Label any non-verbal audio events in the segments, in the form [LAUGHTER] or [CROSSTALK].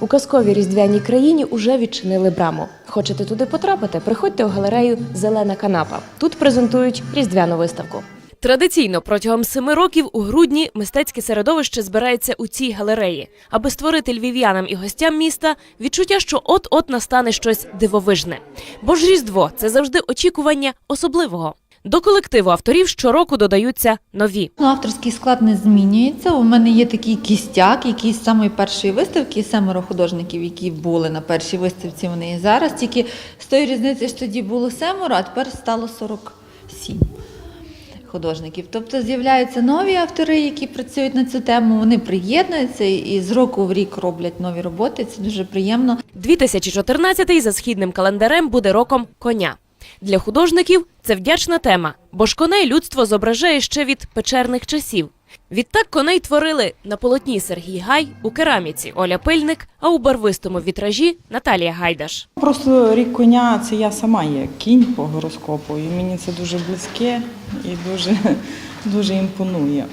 У казковій різдвяній країні уже відчинили браму. Хочете туди потрапити? Приходьте у галерею Зелена канапа. Тут презентують різдвяну виставку. Традиційно протягом семи років у грудні мистецьке середовище збирається у цій галереї, аби створити львів'янам і гостям міста відчуття, що от-от настане щось дивовижне. Бо ж Різдво це завжди очікування особливого. До колективу авторів щороку додаються нові. Ну, авторський склад не змінюється. У мене є такий кістяк, який з самої першої виставки, семеро художників, які були на першій виставці, вони і зараз. Тільки з тої різниці, що тоді було семеро, а тепер стало 47 художників. Тобто з'являються нові автори, які працюють на цю тему. Вони приєднуються і з року в рік роблять нові роботи. Це дуже приємно. 2014 за східним календарем буде роком коня. Для художників це вдячна тема, бо ж коней людство зображає ще від печерних часів. Відтак коней творили на полотні Сергій Гай, у кераміці Оля Пильник, а у барвистому вітражі Наталія Гайдаш. Просто рік коня це я сама є кінь по гороскопу, і мені це дуже близьке і дуже, [LAUGHS] дуже імпонує.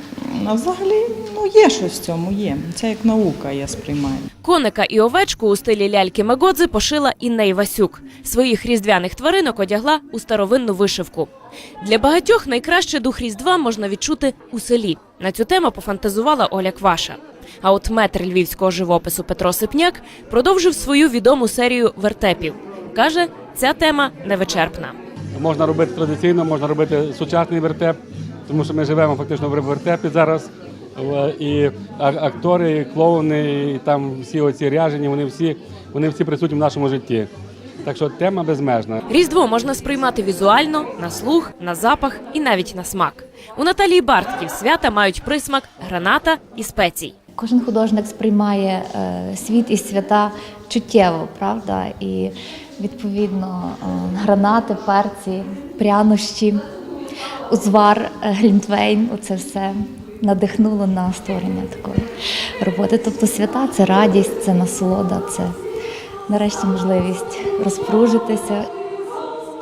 А взагалі, ну є щось в цьому, є. Це як наука, я сприймаю. Коника і овечку у стилі ляльки Мегодзи пошила Інна Івасюк. Своїх різдвяних тваринок одягла у старовинну вишивку. Для багатьох найкраще дух Різдва можна відчути у селі. На цю тему пофантазувала Оля Кваша. А от метр львівського живопису Петро Сипняк продовжив свою відому серію вертепів. Каже, ця тема невичерпна. Можна робити традиційно, можна робити сучасний вертеп, тому що ми живемо фактично в вертепі зараз. І актори, і клоуни, і там всі оці ряжені, вони всі, вони всі присутні в нашому житті. Так що тема безмежна. Різдво можна сприймати візуально, на слух, на запах і навіть на смак. У Наталії Бартків свята мають присмак граната і спецій. Кожен художник сприймає е, світ і свята чуттєво, правда? І відповідно е, гранати, перці, прянощі, узвар, е, глінтвейн оце все надихнуло на створення такої роботи. Тобто свята це радість, це насолода, це нарешті можливість розпружитися,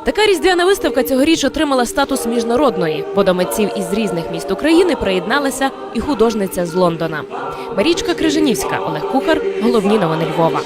Така різдвяна виставка цьогоріч отримала статус міжнародної, бо до митців із різних міст України приєдналася і художниця з Лондона. Марічка Крижанівська, Олег Кухар, головні новини Львова.